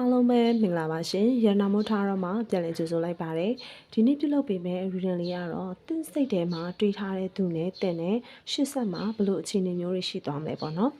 အားလုံးပဲမင်္ဂလာပါရှင်ရန်နာမို့ထားတော့မှပြန်လည်ကြိုဆိုလိုက်ပါတယ်ဒီနေ့ပြုလုပ်ပေးမယ့် reading လေးကတော့သင်စိတ်ထဲမှာတွေးထားတဲ့သူနဲ့သင်နဲ့ရှစ်ဆက်မှာဘလို့အခြေအနေမျိုးတွေရှိသွားမလဲပေါ့နော်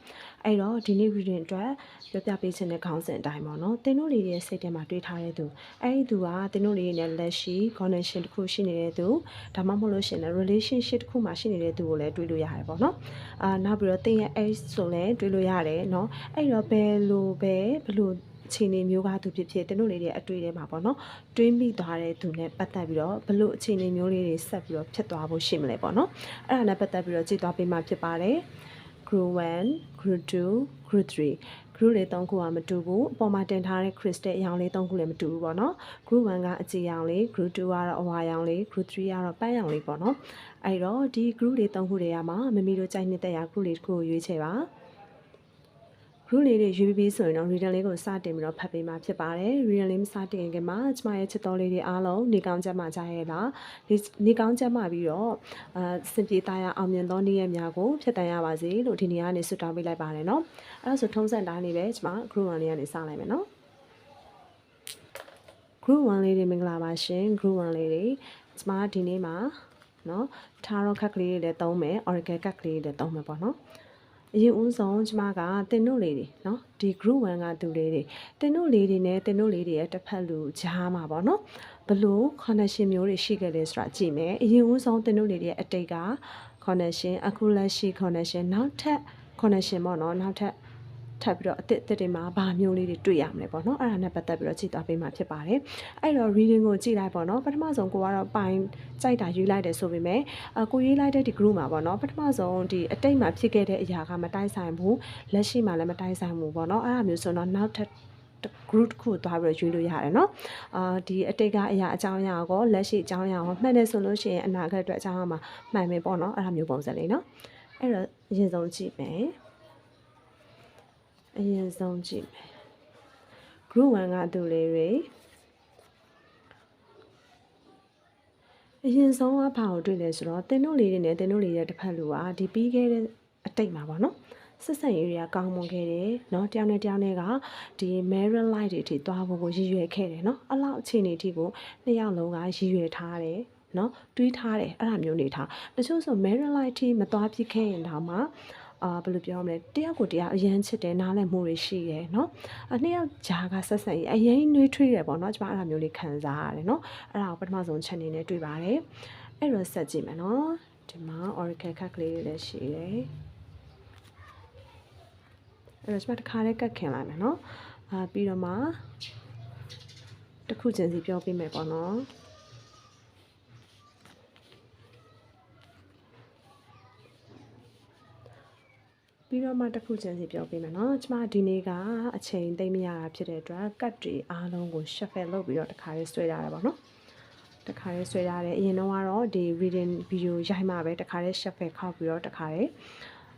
အဲ့တော့ဒီနေ့ reading အတွက်ပြောပြပေးခြင်းတဲ့ခေါင်းစဉ်အတိုင်းပေါ့နော်သင်တို့လေးရဲ့စိတ်ထဲမှာတွေးထားတဲ့သူအဲ့ဒီသူကသင်တို့လေးရဲ့လက်ရှိ connection တစ်ခုရှိနေတဲ့သူဒါမှမဟုတ်လို့ရှင် relationship တစ်ခုမှာရှိနေတဲ့သူကိုလည်းတွေးလို့ရတယ်ပေါ့နော်အာနောက်ပြီးတော့သင်ရဲ့ age ဆိုလည်းတွေးလို့ရတယ်နော်အဲ့တော့ဘယ်လိုပဲဘလို့ အခြေအနေမျိုးကသူဖြစ်ဖြစ်တင်းတို့လေးတွေအတွေ့ထဲမှာပေါ့နော်တွေးမိသွားတဲ့သူနဲ့ပတ်သက်ပြီးတော့ဘလို့အခြေအနေမျိုးလေးတွေဆက်ပြီးတော့ဖြစ်သွားဖို့ရှိမလဲပေါ့နော်အဲ့ဒါနဲ့ပတ်သက်ပြီးတော့ကြည့်သွားပေးမှဖြစ်ပါတယ် group 1 group 2 group 3 group လေး၃ခုကမတူဘူးအပေါ်မှာတင်ထားတဲ့ crystal အရောင်လေး၃ခုလည်းမတူဘူးပေါ့နော် group 1ကအကြည်ရောင်လေး group 2ကတော့အဝါရောင်လေး group 3ကတော့ပန်းရောင်လေးပေါ့နော်အဲ့တော့ဒီ group လေး၃ခုတွေကမှမမီတို့ကြိုက်နေတဲ့ရာ group လေးတစ်ခုကိုရွေးချယ်ပါ group လေးတွေရွေးပြီးဆိုရင်တော့ reader လေးကိုစတင်ပြီးတော့ဖတ်ပေးမှာဖြစ်ပါတယ် reader လေးမစတင်ခင်မှာကျမရဲ့ချစ်တော်လေးတွေအားလုံးနေကောင်းချက်မှကြားရလားနေကောင်းချက်မှပြီးတော့အာစင်ပြေသားရအောင်မြင်သောနေ့ရက်များကိုဖြတ်တန်းရပါစေလို့ဒီနေ့ကနေဆုတောင်းပေးလိုက်ပါတယ်နော်အဲ့ဒါဆိုထုံးစံတိုင်းလေးပဲကျမ group 1လေးကနေစလိုက်မယ်နော် group 1လေးတွေမင်္ဂလာပါရှင် group 1လေးတွေကျမဒီနေ့မှာเนาะ tarot ခက်ကလေးတွေလည်းသုံးမယ် oracle ခက်ကလေးတွေလည်းသုံးမယ်ပေါ့နော် အရင်ဦးဆုံးကျမကတင်တို့လေးတွေနော်ဒီ group 1ကသူလေးတွေတင်တို့လေးတွေနဲ့တင်တို့လေးတွေရဲ့တစ်ဖက်လူကြားမှာပေါ့နော်ဘလို့ connection မျိုးတွေရှိခဲ့လဲဆိုတာကြည့်မယ်အရင်ဦးဆုံးတင်တို့လေးတွေရဲ့အတိတ်က connection အခုလက်ရှိ connection နောက်ထပ် connection ပေါ့နော်နောက်ထပ် ထပ်ပြီးတော့အစ်စ်အစ်တွေမှာဘာမျိုးလေးတွေတွေ့ရမလဲပေါ့နော်အဲ့ဒါနဲ့ပတ်သက်ပြီးတော့ကြည့်သွားပေးမှာဖြစ်ပါတယ်အဲ့တော့ reading ကိုကြည့်လိုက်ပေါ့နော်ပထမဆုံးကိုကတော့ပိုင်ကြိုက်တာယူလိုက်တယ်ဆိုပေမဲ့အကိုရေးလိုက်တဲ့ဒီ group မှာပေါ့နော်ပထမဆုံးဒီအတိတ်မှာဖြစ်ခဲ့တဲ့အရာကမတိုက်ဆိုင်ဘူးလက်ရှိမှာလည်းမတိုက်ဆိုင်ဘူးပေါ့နော်အဲ့ဒါမျိုးဆိုတော့နောက်ထပ် group တစ်ခုသွားပြီးတော့ရွေးလို့ရတယ်เนาะအာဒီအတိတ်ကအရာအကြောင်းအရာကိုလက်ရှိအကြောင်းအရာကိုမှတ်နေဆိုလို့ရှိရင်အနာဂတ်အတွက်အကြောင်းအရာမှာမှန်မယ်ပေါ့เนาะအဲ့ဒါမျိုးပုံစံလေးเนาะအဲ့တော့အရင်ဆုံးကြည့်မယ် အရင်ဆုံးကြည့်မယ် group 1ကသူလေးတွေအရင်ဆုံးကဘာကိုတွေ့လဲဆိုတော့တင်တို့လေးတွေနဲ့တင်တို့လေးရဲ့တစ်ဖက်လူကဒီပြီးခဲ့တဲ့အတိတ်မှာပေါ့နော်ဆက်ဆံရေးတွေကကောင်းမွန်ခဲ့တယ်เนาะတယောက်နဲ့တယောက်နဲ့ကဒီ married life တွေအထိသွားဖို့ကိုရည်ရွယ်ခဲ့တယ်เนาะအလောက်အခြေအနေအထိကိုနှစ်ယောက်လုံးကရည်ရွယ်ထားတယ်เนาะတွေးထားတယ်အဲ့ဒါမျိုးနေထားတချို့ဆို married life ထိမသွားဖြစ်ခဲ့ရင်တော့မှ အာဘယ်လိုပြောမလဲတယောက်ကိုတယောက်အရန်ချစ်တယ်နားလည်မှုတွေရှိတယ်เนาะအနှစ်ယောက်ဂျာကဆက်ဆံရေးအရင်နှွေးထွေးတယ်ပေါ့เนาะကျမအဲ့ဒါမျိုးလေးခံစားရတယ်เนาะအဲ့ဒါကိုပထမဆုံးချက်အနေနဲ့တွေ့ပါတယ်အဲ့တော့ဆက်ကြည့်မယ်เนาะဒီမှာ oracle ခက်ကလေးတွေလည်းရှိတယ်အဲ့တော့ကျမတစ်ခါလေးကတ်ခင်လိုက်မယ်เนาะအာပြီးတော့မှတစ်ခုချင်းစီပြောပြမယ်ပေါ့เนาะ ပြီးတော့မှတစ်ခုချင်းစီပြောပေးမယ်နော်ကျမဒီနေ့ကအချိန်သိမ့်မရတာဖြစ်တဲ့အတွက်ကတ်တွေအားလုံးကို shuffle လုပ်ပြီးတော့တစ်ခါလေးဆွဲရတာပေါ့နော်တစ်ခါလေးဆွဲရတယ်အရင်တော့ကတော့ဒီ reading video ရိုက်မှပဲတစ်ခါလေး shuffle ခောက်ပြီးတော့တစ်ခါလေး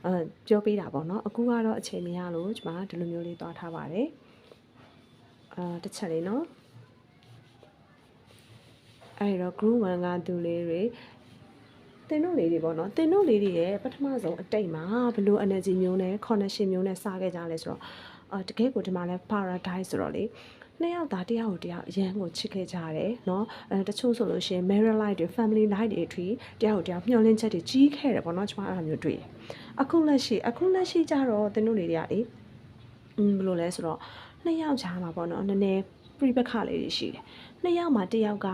အဲပြောပေးတာပေါ့နော်အခုကတော့အချိန်မရလို့ကျမဒီလိုမျိုးလေးသွားထားပါတယ်အာတစ်ချက်လေးနော်အဲ့တော့ group 1ကသူလေးတွေ တင်တို့လေးတွေပေါ့နော်တင်တို့လေးတွေရဲ့ပထမဆုံးအတိတ်မှာဘယ်လို energy မျိုးနဲ့ connection မျိုးနဲ့စခဲ့ကြလဲဆိုတော့အာတကယ်ကိုဒီမှာလဲ paradise ဆိုတော့လေနှစ်ယောက်သားတယောက်ကိုတယောက်အရန်ကိုချစ်ခဲ့ကြတယ်เนาะအဲတချို့ဆိုလို့ရှိရင် married life တွေ family life တွေအထိတယောက်ကိုတယောက်မျှော်လင့်ချက်တွေကြီးခဲ့တယ်ပေါ့เนาะကျွန်မအဲ့လိုမျိုးတွေ့တယ်အခုလက်ရှိအခုလက်ရှိကြတော့တင်တို့လေးတွေကလေอืมဘယ်လိုလဲဆိုတော့နှစ်ယောက်ကြားမှာပေါ့เนาะနည်းနည်းပြိပခလေးတွေရှိတယ်နှစ်ယောက်မှာတယောက်က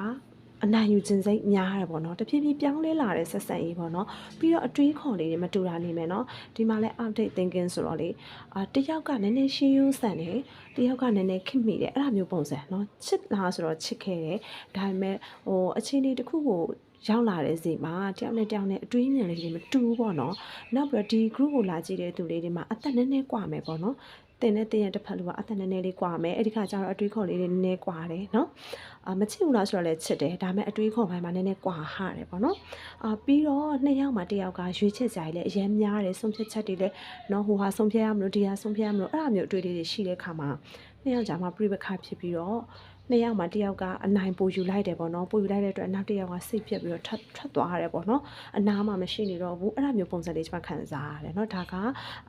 အနိုင်ယူခြင်းစိတ်များတယ်ပေါ့နော်တဖြည်းဖြည်းပြောင်းလဲလာတဲ့ဆက်ဆံရေးပေါ့နော်ပြီးတော့အတွေးခေါ်လေးတွေမတူတာနေမယ်နော်ဒီမှာလဲ update thinking ဆိုတော့လေအာတယောက်ကနည်းနည်းရှင်းရိုးဆန်တယ်တယောက်ကနည်းနည်းခစ်မိတယ်အဲ့ဒါမျိုးပုံစံနော်ချစ်လားဆိုတော့ချစ်ခဲ့တယ်ဒါပေမဲ့ဟိုအခြေအနေတစ်ခုကိုရောက်လာတဲ့စီမှာတယောက်နဲ့တယောက်နဲ့အတွေးမြင်လေးတွေမတူဘူးပေါ့နော်နောက်ပြီးတော့ဒီ group ကိုလာကြည့်တဲ့သူလေးတွေမှာအသက်နည်းနည်းကွာမယ်ပေါ့နော်တင်နဲ့တင်ရတစ်ဖက်လူကအသက်နည်းနည်းလေးကွာမယ်အဲ့ဒီခါကျတော့အတွေးခေါ်လေးတွေနည်းနည်းကွာတယ်နော် အာမချစ်ဘူးလားဆိုတော့လည်းချစ်တယ်ဒါပေမဲ့အတွေးခေါ်ပိုင်းမှာနည်းနည်းကွာဟတယ်ပေါ့နော်အာပြီးတော့နှစ်ယောက်မှာတစ်ယောက်ကရွေးချယ်ကြရည်လည်းအရင်များတယ်ဆုံးဖြတ်ချက်တွေလည်းနော်ဟိုဟာဆုံးဖြတ်ရမလို့ဒီဟာဆုံးဖြတ်ရမလို့အဲ့ဒါမျိုးအတွေးလေးတွေရှိတဲ့ခါမှာ နှစ်ယောက်ကြာမှပြိပခါဖြစ်ပြီးတော့နှစ်ယောက်မှာတစ်ယောက်ကအနိုင်ပူယူလိုက်တယ်ပေါ့နော်ပူယူလိုက်တဲ့အတွက်နောက်တစ်ယောက်ကစိတ်ပြက်ပြီးတော့ထပ်ထွက်သွားရတယ်ပေါ့နော်အနာမှာမရှိနေတော့ဘူးအဲ့ဒါမျိုးပုံစံလေးကျွန်မခံစားရတယ်เนาะဒါက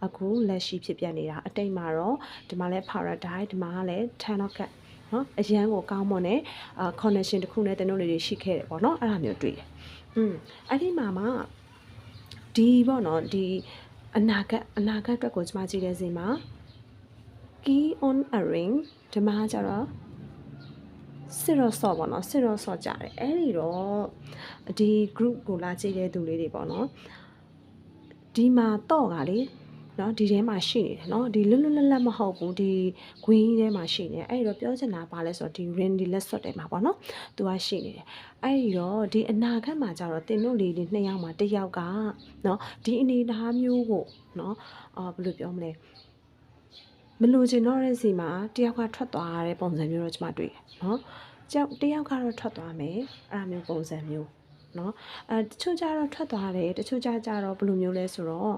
အခုလက်ရှိဖြစ်ပြနေတာအတိတ်မှာတော့ဒီမှာလဲ paradise ဒီမှာကလည်း ten of cup နော်အရန်ကိုကောင်းမွန်တဲ့အာ connection တစ်ခုနဲ့တင်တို့လေးတွေရှိခဲ့တယ်ပေါ့နော်အဲ့ဒါမျိုးတွေ့တယ်อืมအဲ့ဒီမှာမှဒီပေါ့နော်ဒီအနာဂတ်အနာဂတ်အတွက်ကိုကျွန်မကြည့်တဲ့စီမှာ key on a ring ဒီမှာကျတော့စစ်ရော့ဆော့ပေါ့နော်စစ်ရော့ဆော့ကြတယ်အဲ့ဒီတော့ဒီ group ကိုလာကြည့်တဲ့သူလေးတွေပေါ့နော်ဒီမှာတော့ကလေ နော်ဒီထဲမှာရှိနေတယ်နော်ဒီလွတ်လွတ်လပ်လပ်မဟုတ်ဘူးဒီ green ထဲမှာရှိနေတယ်အဲ့ဒီတော့ပြောချင်တာပါလဲဆိုတော့ဒီ ring ဒီလက်စွပ်ထဲမှာပေါ့နော်သူကရှိနေတယ်အဲ့ဒီတော့ဒီအနာဂတ်မှာကျတော့တင်တို့လေးလေးနှစ်ယောက်မှာတစ်ယောက်ကနော်ဒီအနေအထားမျိုးကိုနော်အာဘယ်လိုပြောမလဲမလို့ချင်တော့တဲ့စီမှာတယောက်ကထွက်သွားရတဲ့ပုံစံမျိုးတော့ကျွန်မတွေ့တယ်နော်ကြောက်တယောက်ကတော့ထွက်သွားမယ်အဲ့ဒါမျိုးပုံစံမျိုးနော်အဲတချို့ကြတော့ထွက်သွားတယ်တချို့ကြကြတော့ဘယ်လိုမျိုးလဲဆိုတော့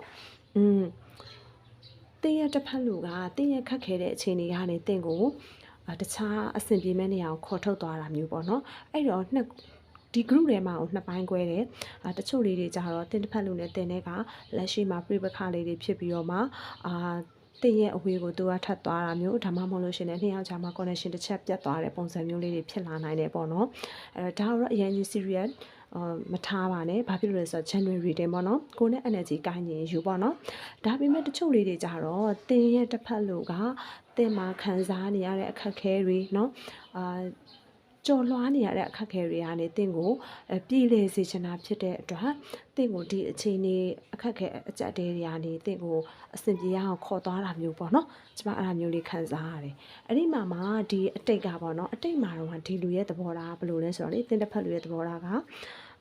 อืม တင်းရဲ့တစ်ဖက်လူကတင်းရဲ့ခက်ခဲတဲ့အခြေအနေကနေတင့်ကိုအာတခြားအဆင်ပြေမဲ့နေရာကိုခေါ်ထုတ်သွားတာမျိုးပေါ့နော်အဲ့တော့နှစ်ဒီ group ထဲမှာကိုနှစ်ပိုင်း꿰တယ်အာတချို့လေးတွေကြတော့တင်းတစ်ဖက်လူနဲ့တင်းတဲ့ကလက်ရှိမှာပြိပခလေးတွေဖြစ်ပြီးတော့မှအာတင်းရဲ့အဝေးကိုသူကထပ်သွားတာမျိုးဒါမှမဟုတ်လို့ရှိရင်လည်းနှစ်ယောက်ကြားမှာ connection တစ်ချက်ပြတ်သွားတဲ့ပုံစံမျိုးလေးတွေဖြစ်လာနိုင်တယ်ပေါ့နော်အဲဒါတော့အရင်ကြီး serious အာ မထားပါနဲ့ဘာဖြစ်လို့လဲဆိုတော့ January တင်ပေါ့နော်ကိုနဲ့ energy ကိုင်းရင်ယူပေါ့နော်ဒါပေမဲ့တချို့လေးတွေကြတော့တင်ရဲ့တစ်ဖက်လို့ကတင်မှာခံစားနေရတဲ့အခက်ခဲတွေเนาะအာ ကြော်လွှားနေရတဲ့အခက်အခဲတွေကနေတင့်ကိုပြည်လေစေချင်တာဖြစ်တဲ့အတွက်တင့်ကိုဒီအချိန်လေးအခက်အခဲအကြက်တဲတွေကနေတင့်ကိုအဆင်ပြေအောင်ခေါ်သွားတာမျိုးပေါ့နော်ကျမအဲ့ဒါမျိုးလေးခံစားရတယ်အဲ့ဒီမှာမှဒီအတိတ်ကပေါ့နော်အတိတ်မှာတော့ဒီလူရဲ့သဘောထားဘယ်လိုလဲဆိုတော့လေတင့်တစ်ဖက်လူရဲ့သဘောထားက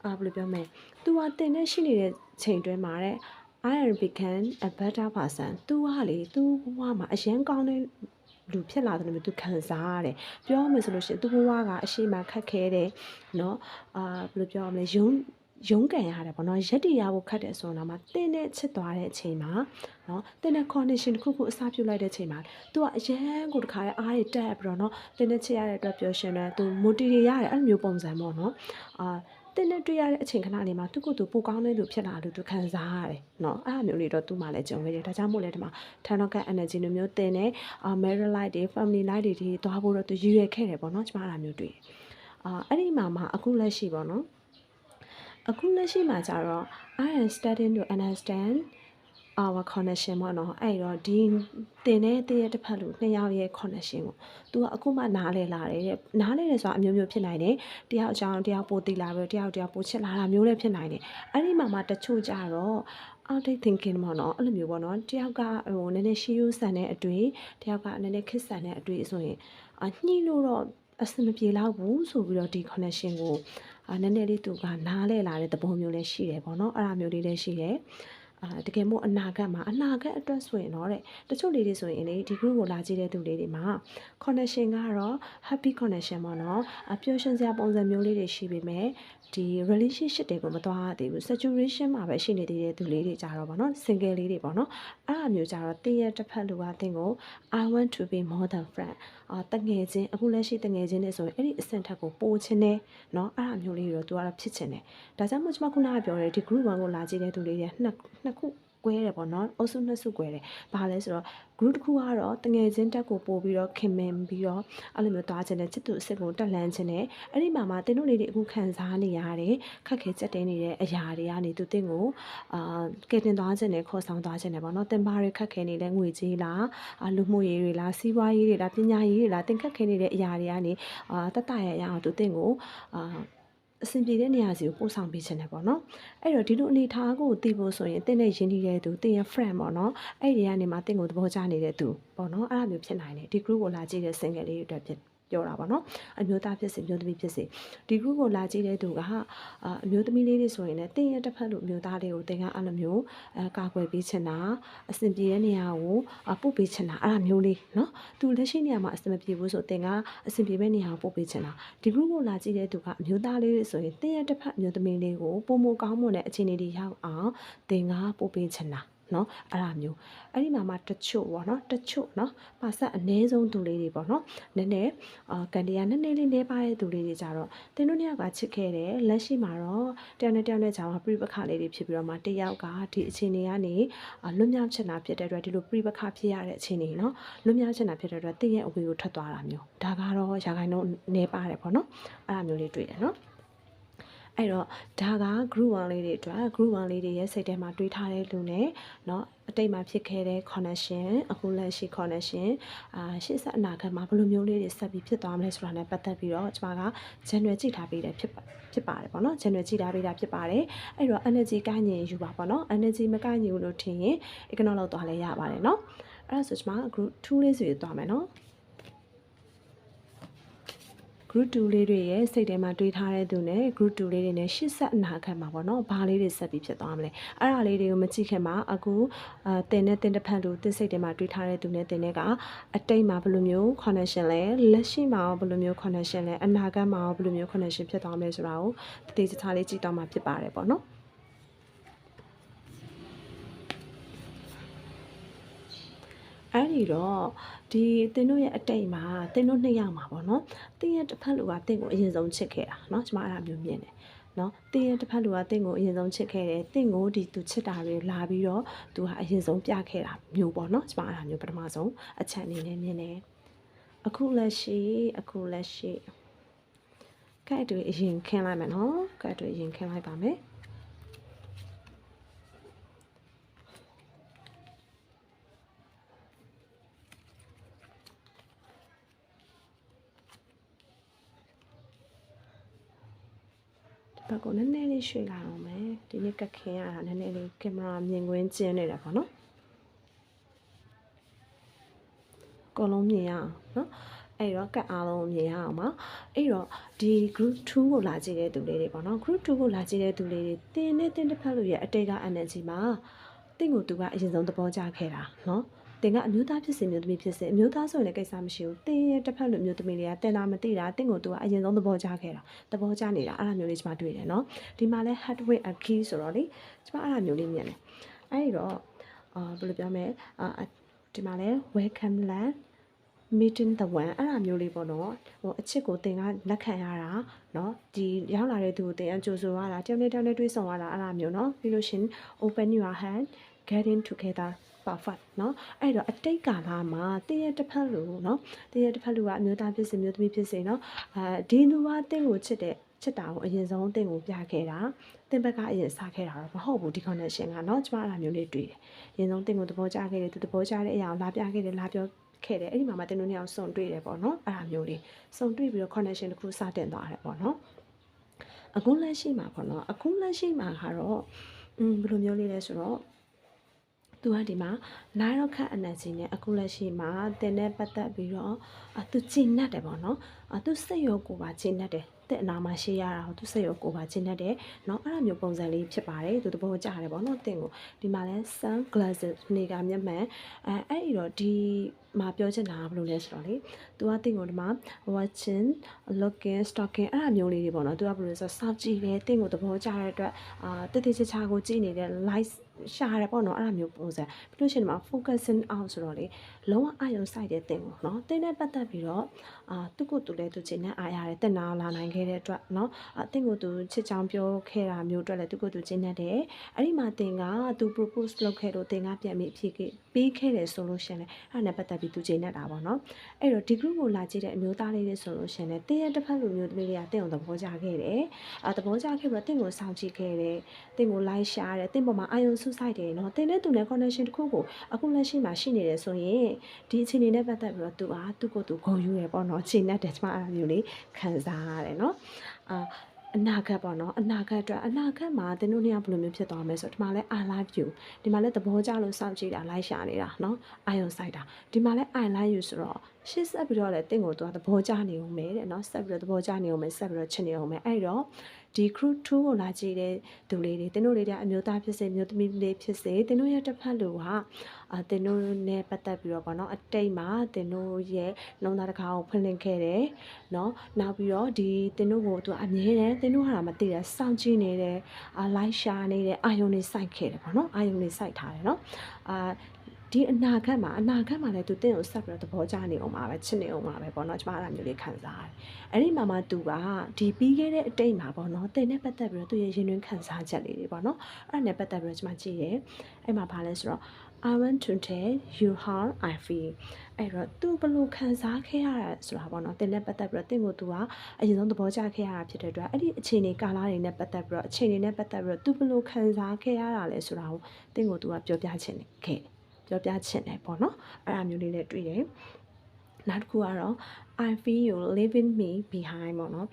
အာဘယ်လိုပြောမလဲ तू ဟာတင်နဲ့ရှိနေတဲ့ချိန်တွင်းမှာတဲ့ I am become a better person သူကလေသူ့ဘဝမှာအရင်ကောင်းတဲ့ လူဖြစ်လာတယ်လို့သူခံစားရတယ်။ပြောမယ်ဆိုလို့ရှိရင်သူ့ဘဝကအရှိမခက်ခဲတယ်เนาะအာဘယ်လိုပြောရမလဲယုံရုံးကန်ရတယ်ပေါ့နော်ရက်တည်ရဖို့ခက်တယ်ဆိုတော့မှတင်းနဲ့ချစ်သွားတဲ့အချိန်မှာနော်တင်းနဲ့ condition တစ်ခုခုအစားပြုလိုက်တဲ့အချိန်မှာသူကအရန်ကိုတခါရဲအားတွေတက်ပြီးတော့နော်တင်းနဲ့ချစ်ရတဲ့အတွက်ပြောရှင်တယ်သူ motivate ရတယ်အဲ့လိုမျိုးပုံစံပေါ့နော်အာ တင်းနဲ့တွေ့ရတဲ့အချိန်ခဏလေးမှာသူ့ကိုယ်သူပိုကောင်းတဲ့လူဖြစ်လာလို့သူခံစားရတယ်နော်အဲ့အမျိုးတွေတော့သူ့မှာလည်းကြုံခဲ့တယ်ဒါကြောင့်မို့လဲဒီမှာ turn on energy လိုမျိုးတင်းနဲ့အာ marriage life တွေ family life တွေဒီသွားဖို့တော့သူရည်ရွယ်ခဲ့တယ်ပေါ့နော်ကျမအဲ့အမျိုးတွေ့အာအဲ့ဒီမှာမှာအခုလက်ရှိပေါ့နော်အခုလက်ရှိမှာကြတော့ I am studying to understand our connection ပေါ့နော်အဲ့တော့ဒီတင်တဲ့တည့်ရဲ့တစ်ဖက်လူနှစ်ယောက်ရဲ့ connection ကို तू ကအခုမှနားလဲလာတယ်တဲ့နားလဲတယ်ဆိုတာအမျိုးမျိုးဖြစ်နိုင်တယ်တယောက်အကြောင်းတယောက်ပိုသိလာပြီးတယောက်တယောက်ပိုချစ်လာတာမျိုးလည်းဖြစ်နိုင်တယ်အဲ့ဒီမှာမှတချို့ကြတော့ outing thinking ပေါ့နော်အဲ့လိုမျိုးပေါ့နော်တယောက်ကဟိုနည်းနည်းရှီယူဆန်တဲ့အတွေ့တယောက်ကနည်းနည်းခစ်ဆန်တဲ့အတွေ့ဆိုရင်အညှိလို့တော့အဆင်မပြေတော့ဘူးဆိုပြီးတော့ဒီ connection ကိုအာနည်းနည်းလေးသူကနားလဲလာတဲ့သဘောမျိုးလည်းရှိတယ်ပေါ့နော်အဲ့ဒါမျိုးလေးလည်းရှိတယ် အာတကယ်မို့အနာဂတ်မှာအနာဂတ်အတွက်ဆိုရင်တော့တဲ့တချို့လေးတွေဆိုရင်လေဒီ group ကိုလာကြည့်တဲ့သူလေးတွေမှာ connection ကတော့ happy connection ပေါ့နော်အပျော်ရွှင်စရာပုံစံမျိုးလေးတွေရှိပေမဲ့ဒီ relationship တွေကိုမသွားသေးဘူး saturation မှာပဲရှိနေသေးတဲ့သူလေးတွေကြတော့ပေါ့နော် single လေးတွေပေါ့နော်အဲ့အမျိုးကြတော့တင်းရဲ့တစ်ဖက်လူကတင်းကို I want to be more than friend အာတငယ်ချင်းအခုလက်ရှိတငယ်ချင်းတွေဆိုရင်အဲ့ဒီအဆင့်ထက်ကိုပိုချင်တယ်နော်အဲ့အမျိုးလေးတွေတော့သူကတော့ဖြစ်ချင်တယ်ဒါကြောင့်မို့ကျွန်မခုနကပြောတဲ့ဒီ group 1ကိုလာကြည့်တဲ့သူလေးတွေနှစ်နှစ်ခုကွဲတယ်ပေါ့နော်အုပ်စုနှစ်စုကွဲတယ်ဘာလဲဆိုတော့ group တစ်ခုကတော့တငယ်ချင်းတက်ကိုပို့ပြီးတော့ခင်မင်ပြီးတော့အဲ့လိုမျိုးသွားခြင်းနဲ့ချစ်သူအစ်စ်ကိုတက်လန်းခြင်းနဲ့အဲ့ဒီမှာမှတင်းတို့လေးတွေအခုခံစားနေရတဲ့ခက်ခဲကြက်တဲနေတဲ့အရာတွေကနေသူတင်းကိုအာကယ်တင်သွားခြင်းနဲ့ခေါ်ဆောင်သွားခြင်းနဲ့ပေါ့နော်တင်ပါရခက်ခဲနေတဲ့ငွေကြေးလားအလူမှုရေးတွေလားစီးပွားရေးတွေလားပညာရေးတွေလားတင်ခက်ခဲနေတဲ့အရာတွေကနေအာတတရရအောင်သူတင်းကိုအာ အဆင်ပြေတဲ့နေရာစီကိုပို့ဆောင်ပေးခြင်းနဲ့ပေါ့နော်အဲ့တော့ဒီလိုအနေထားကိုသိဖို့ဆိုရင်တင်းနဲ့ရင်းနှီးတဲ့သူတင်းရဲ့ friend ပေါ့နော်အဲ့ဒီကနေမှတင်းကိုသဘောကျနေတဲ့သူပေါ့နော်အဲ့လိုမျိုးဖြစ်နိုင်တယ်ဒီ group ကိုလာကြည့်တဲ့ single လေးတွေအတွက်ဖြစ် ပြောတာပေါ့နော်အမျိုးသားဖြစ်စေမျိုးသမီးဖြစ်စေဒီ group ကိုလာကြည့်တဲ့သူကအာအမျိုးသမီးလေးတွေဆိုရင်လည်းတင်းရဲ့တစ်ဖက်လိုအမျိုးသားလေးကိုတင်ကအဲ့လိုမျိုးအဲကာကွယ်ပေးချင်တာအဆင်ပြေတဲ့နေရာကိုပို့ပေးချင်တာအဲ့လိုမျိုးလေးနော်သူလက်ရှိနေရာမှာအဆင်မပြေဘူးဆိုတင်ကအဆင်ပြေမဲ့နေရာကိုပို့ပေးချင်တာဒီ group ကိုလာကြည့်တဲ့သူကအမျိုးသားလေးတွေဆိုရင်တင်းရဲ့တစ်ဖက်အမျိုးသမီးလေးကိုပုံမကောင်းမွန်တဲ့အခြေအနေတွေရောက်အောင်တင်ကပို့ပေးချင်တာ နော်အဲ့ဒါမျိုးအဲ့ဒီမှာမှတချို့ပေါ့နော်တချို့နော်ပါဆက်အနည်းဆုံးသူလေးတွေပေါ့နော်နည်းနည်းအာကန်တရားနည်းနည်းလေးနည်းပါတဲ့သူလေးတွေကြတော့တင်းတို့နှစ်ယောက်ကချစ်ခဲ့တယ်လက်ရှိမှာတော့တယောက်နဲ့တယောက်နဲ့ကြာမှာပြိပခလေးတွေဖြစ်ပြီးတော့မှတယောက်ကဒီအခြေအနေကနေလွတ်မြောက်ချင်တာဖြစ်တဲ့အတွက်ဒီလိုပြိပခဖြစ်ရတဲ့အခြေအနေနော်လွတ်မြောက်ချင်တာဖြစ်တဲ့အတွက်တင်းရဲ့အဝေးကိုထွက်သွားတာမျိုးဒါကတော့ရာခိုင်နှုန်းနည်းပါတယ်ပေါ့နော်အဲ့ဒါမျိုးလေးတွေ့တယ်နော် အဲ့တော့ဒါက group 1လေးတွေအတွက် group 1လေးတွေရဲ့စိတ်ထဲမှာတွေးထားတဲ့လူနဲ့เนาะအတိတ်မှာဖြစ်ခဲ့တဲ့ connection အခုလက်ရှိ connection အာရှေ့ဆက်အနာဂတ်မှာဘယ်လိုမျိုးလေးတွေဆက်ပြီးဖြစ်သွားမလဲဆိုတာနဲ့ပတ်သက်ပြီးတော့ကျွန်မက January ကြည့်ထားပေးတယ်ဖြစ်ပါဖြစ်ပါတယ်ပေါ့နော် January ကြည့်ထားပေးတာဖြစ်ပါတယ်အဲ့တော့ energy ကိုင်းညင်ယူပါပေါ့နော် energy မကိုင်းညင်ဘူးလို့ထင်ရင် ignore လောက်သွားလဲရပါတယ်เนาะအဲ့ဒါဆိုကျွန်မ group 2လေးဆိုရသွားမယ်เนาะ group 2လေးတွေရဲ့စိတ်ထဲမှာတွေးထားတဲ့သူနဲ့ group 2လေးတွေနဲ့ရှစ်ဆက်အနာခတ်မှာပေါ့နော်ဘာလေးတွေဆက်ပြီးဖြစ်သွားမလဲအဲ့ဒါလေးတွေကိုမကြည့်ခင်မှာအခုအာတင်နဲ့တင်တစ်ဖက်လူတစ်စိတ်ထဲမှာတွေးထားတဲ့သူနဲ့တင်တဲ့ကအတိတ်မှာဘယ်လိုမျိုး connection လဲလက်ရှိမှာရောဘယ်လိုမျိုး connection လဲအနာဂတ်မှာရောဘယ်လိုမျိုး connection ဖြစ်သွားမလဲဆိုတာကိုတတိချာလေးကြည့်တော့မှာဖြစ်ပါတယ်ပေါ့နော် အဲ့ဒီတော့ဒီတင်းတို့ရဲ့အတိတ်မှာတင်းတို့နှစ်ယောက်မှာပေါ့နော်တင်းရဲ့တစ်ဖက်လူကတင်းကိုအရင်ဆုံးချစ်ခဲ့တာเนาะကျွန်မအဲ့ဒါမျိုးမြင်တယ်နော်တင်းရဲ့တစ်ဖက်လူကတင်းကိုအရင်ဆုံးချစ်ခဲ့တယ်တင်းကိုဒီသူချစ်တာတွေလာပြီးတော့သူကအရင်ဆုံးပြခဲ့တာမျိုးပေါ့နော်ကျွန်မအဲ့ဒါမျိုးပထမဆုံးအချက်အနေနဲ့မြင်တယ်အခုလက်ရှိအခုလက်ရှိကဲ့တွေအရင်ခင်းလိုက်မယ်နော်ကဲ့တွေအရင်ခင်းလိုက်ပါမယ် ဘက်ကိုနည်းနည်းလေးရွှေ့လာအောင်မယ်ဒီနေ့ကတ်ခင်းရတာနည်းနည်းလေးကင်မရာမြင်ကွင်းကျင်းနေတယ်ပေါ့နော်အကုန်လုံးမြင်ရအောင်နော်အဲ့တော့ကတ်အားလုံးမြင်ရအောင်ပါအဲ့တော့ဒီ group 2ကိုလာကြည့်တဲ့သူလေးတွေပေါ့နော် group 2ကိုလာကြည့်တဲ့သူလေးတွေတင်းနဲ့တင်းတစ်ဖက်လို့ရဲ့အတိတ်က energy မှာတင့်ကိုသူကအရင်ဆုံးသဘောကျခဲ့တာနော် တင်ကအမျိုးသားဖြစ်စေမျိုးသမီးဖြစ်စေအမျိုးသားဆိုရင်လည်းကိစ္စမရှိဘူးတင်ရဲ့တစ်ဖက်လူမျိုးသမီးတွေကတင်လာမသိတာတင်ကိုသူကအရင်ဆုံးသဘောကျခဲ့တာသဘောကျနေတာအဲ့လိုမျိုးလေးကျွန်မတွေ့တယ်နော်ဒီမှာလဲ hardware a key ဆိုတော့လေကျွန်မအဲ့လိုမျိုးလေးမြင်တယ်အဲ့ဒီတော့အာဘယ်လိုပြောမလဲအာဒီမှာလဲ welcome land meeting the one အဲ့ဒါမျိုးလေးပေါ့နော်ဟိုအချစ်ကိုတင်ကလက်ခံရတာနော်ဒီရောက်လာတဲ့သူကိုတင်အကြိုဆိုရတာတယောက်နဲ့တယောက်နဲ့တွေ့ဆုံရတာအဲ့ဒါမျိုးနော်ပြီးလို့ရှင် open your hand getting together perfect เนาะအဲ့တော့အတိတ်ကာလမှာတည့်ရတစ်ဖက်လူเนาะတည့်ရတစ်ဖက်လူကအမျိုးသားဖြစ်စေမျိုးသမီးဖြစ်စေเนาะအဲဒီလူကတင့်ကိုချစ်တဲ့ချစ်တာကိုအရင်ဆုံးတင့်ကိုပြခဲ့တာတင်ဘက်ကအရင်စားခဲ့တာတော့မဟုတ်ဘူးဒီ connection ကเนาะကျမအဲ့လိုမျိုးလေးတွေ့တယ်အရင်ဆုံးတင့်ကိုသဘောကျခဲ့တယ်သူသဘောကျတဲ့အရာကိုလာပြခဲ့တယ်လာပြောခဲ့တယ်အဲ့ဒီမှာမှတင်တို့နှစ်ယောက်စုံတွေ့တယ်ပေါ့နော်အဲ့ဒါမျိုးလေးစုံတွေ့ပြီးတော့ connection တစ်ခုစတင်သွားတယ်ပေါ့နော်အခုလက်ရှိမှာပေါ့နော်အခုလက်ရှိမှာကတော့อืมဘယ်လိုမျိုးလေးလဲဆိုတော့ သူကဒီမှာနားရောက်ခတ်အနက်ကြီးနဲ့အခုလက်ရှိမှာတင်နဲ့ပတ်သက်ပြီးတော့အသူကျင့်တတ်တယ်ပေါ့နော်အသူစိတ်ရောကိုပါကျင့်တတ်တယ်တဲ့အနာမှာရှေ့ရတာဟိုသူစိတ်ရောကိုပါကျင့်တတ်တယ်เนาะအဲ့လိုမျိုးပုံစံလေးဖြစ်ပါတယ်သူတဘောကြတယ်ပေါ့နော်တင်ကိုဒီမှာလဲ sun glasses နေကမျက်မှန်အဲအဲ့ဒီတော့ဒီ မှာပြောချင်တာကဘယ်လိုလဲဆိုတော့လေသူကတင်ကိုဒီမှာ watching looking stalking အဲ့အမျိုးလေးတွေပေါ့နော်သူကဘယ်လိုလဲဆိုတော့စောင့်ကြည့်တယ်တင်ကိုသဘောကျတဲ့အတွက်အာတိတိကျကျကိုကြည့်နေတဲ့ light ရှာရတယ်ပေါ့နော်အဲ့လိုမျိုးပုံစံပြီးလို့ရှိရင်ဒီမှာ focusing out ဆိုတော့လေလုံးဝအာရုံစိုက်တဲ့တင်ကိုနော်တင်နဲ့ပတ်သက်ပြီးတော့အာသူ့ကိုသူလည်းသူချိန်နဲ့အားရတယ်တင်နာလာနိုင်ခဲ့တဲ့အတွက်နော်အတင်ကိုသူချစ်ချောင်းပြောခဲ့တာမျိုးအတွက်လည်းသူ့ကိုသူချိန်နဲ့တယ်အဲ့ဒီမှာတင်ကသူ propose လုပ်ခဲ့လို့တင်ကပြန်ပြီးဖြေခဲ့ပေးခဲ့တယ်ဆိုလို့ရှိရင်လည်းအဲ့ဒါနဲ့ပတ်သက်ပြီးသူချိန်နဲ့တာပေါ့နော်အဲ့တော့ဒီ group ကိုလာကြည့်တဲ့အမျိုးသားလေးတွေဆိုလို့ရှိရင်လည်းတင်ရဲ့တစ်ဖက်လူမျိုးသမီးတွေကတင်ကိုသဘောကျခဲ့တယ်အာသဘောကျခဲ့ပြီးတော့တင်ကိုစောင့်ကြည့်ခဲ့တယ်တင်ကို like ရှာတယ်တင်ပေါ်မှာအာရုံစူးစိုက်တယ်နော်တင်နဲ့သူနဲ့ connection တစ်ခုကိုအခုလက်ရှိမှာရှိနေတယ်ဆိုရင်ဒီအခြေအနေနဲ့ပတ်သက်ပြီးတော့သူအားသူ့ကိုသူဂုဏ်ယူရပေါ့နော်ချိန်နဲ့တယ်ကျမအဲ့လိုမျိုးလေးခံစားရတယ်နော်အာ အနာဂတ်ပေါ့နော်အနာဂတ်အတွက်အနာဂတ်မှာသင်တို့နှစ်ယောက်ဘယ်လိုမျိုးဖြစ်သွားမလဲဆိုတော့ဒီမှာလဲ I love you ဒီမှာလဲသဘောကျလို့စောင့်ကြည့်တာလိုက်ရှာနေတာနော်အာယုံဆိုင်တာဒီမှာလဲ I love you ဆိုတော့ရှေ့ဆက်ပြီးတော့လည်းတင့်ကိုသူကသဘောကျနေအောင်မယ်တဲ့နော်ဆက်ပြီးတော့သဘောကျနေအောင်မယ်ဆက်ပြီးတော့ချစ်နေအောင်မယ်အဲ့တော့ ဒီ crew 2ကိုလာကြည့်တဲ့သူလေးတွေတင်းတို့လေးတဲ့အမျိုးသားဖြစ်စေမျိုးသမီးလေးဖြစ်စေတင်းတို့ရဲ့တစ်ဖက်လူဟာအာတင်းတို့နဲ့ပတ်သက်ပြီးတော့ပေါ့နော်အတိတ်မှာတင်းတို့ရဲ့နှုံသားတစ်ခါကိုဖွင့်လှစ်ခဲ့တယ်နော်နောက်ပြီးတော့ဒီတင်းတို့ကိုသူအမြဲတမ်းတင်းတို့ဟာမသိတယ်စောင့်ကြည့်နေတယ်အာလိုက်ရှာနေတယ်အာယုန်နေစိုက်ခဲ့တယ်ပေါ့နော်အာယုန်နေစိုက်ထားတယ်နော်အာ ဒီအနာဂတ်မှာအနာဂတ်မှာလည်းသူတင့်ကိုဆက်ပြီးတော့သဘောကျနေအောင်ပါပဲချစ်နေအောင်ပါပဲပေါ့နော်ကျမအဲ့ဒါမျိုးလေးခံစားရတယ်။အဲ့ဒီမှာမှသူကဒီပြီးခဲ့တဲ့အတိတ်မှာပေါ့နော်တင်နဲ့ပတ်သက်ပြီးတော့သူရဲ့ရင်တွင်းခံစားချက်လေးတွေပေါ့နော်အဲ့ဒါနဲ့ပတ်သက်ပြီးတော့ကျမကြည့်ရဲအဲ့မှာဘာလဲဆိုတော့ I want to tell you how I feel အဲ့တော့သူဘယ်လိုခံစားခဲ့ရတာဆိုတာပေါ့နော်တင်နဲ့ပတ်သက်ပြီးတော့တင့်ကိုသူကအရင်ဆုံးသဘောကျခဲ့ရတာဖြစ်တဲ့အတွက်အဲ့ဒီအခြေအနေကာလတွေနဲ့ပတ်သက်ပြီးတော့အခြေအနေနဲ့ပတ်သက်ပြီးတော့သူဘယ်လိုခံစားခဲ့ရတာလဲဆိုတာကိုတင့်ကိုသူကပြောပြချင်တယ်ခဲ့တယ် ပြောပြချင်တယ်ပေါ့နော်အဲ့ဒါမျိုးလေးနဲ့တွေ့တယ်နောက်တစ်ခုကတော့ I feel you leaving me behind ပေါ့နော်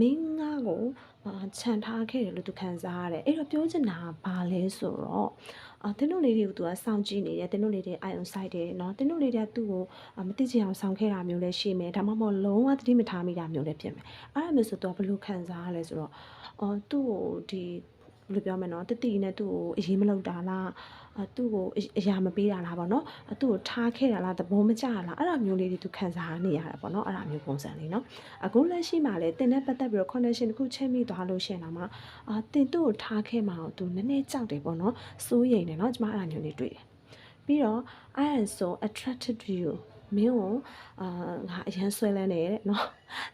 မင်းငါ့ကိုအာခြံထားခဲ့တယ်လို့သူခံစားရတယ်အဲ့တော့ပြောချင်တာကဘာလဲဆိုတော့အာတင်းတို့လေးတွေကိုသူကစောင့်ကြည့်နေတယ်တင်းတို့လေးတွေအာယုံဆိုင်တယ်เนาะတင်းတို့လေးတွေကသူ့ကိုအာမသိချင်အောင်ဆောင်ခဲ့တာမျိုးလည်းရှိမယ်ဒါမှမဟုတ်လုံးဝသတိမထားမိတာမျိုးလည်းဖြစ်မယ်အဲ့ဒါမျိုးဆိုတော့ဘယ်လိုခံစားရလဲဆိုတော့အော်သူ့ကိုဒီ ဘယ်လိုပြောမလဲနော်တတိနဲ့သူ့ကိုအရေးမလုပ်တာလားသူ့ကိုအရာမပေးတာလားပေါ့နော်သူ့ကိုထားခဲ့တာလားသဘောမကျတာလားအဲ့ဒါမျိုးလေးတွေသူခံစားနေရတာပေါ့နော်အဲ့ဒါမျိုးပုံစံလေးနော်အခုလက်ရှိမှာလည်းတင်နဲ့ပတ်သက်ပြီးတော့ connection တစ်ခုချိန်မိသွားလို့ရှင်တော့မှအာတင်သူ့ကိုထားခဲ့မှအောင်သူနည်းနည်းကြောက်တယ်ပေါ့နော်စိုးရိမ်တယ်နော်ကျမအဲ့ဒါမျိုးလေးတွေ့တယ်ပြီးတော့ I am so attracted to you မင်းကိုအာငါအရန်ဆွဲလန်းနေတဲ့နော်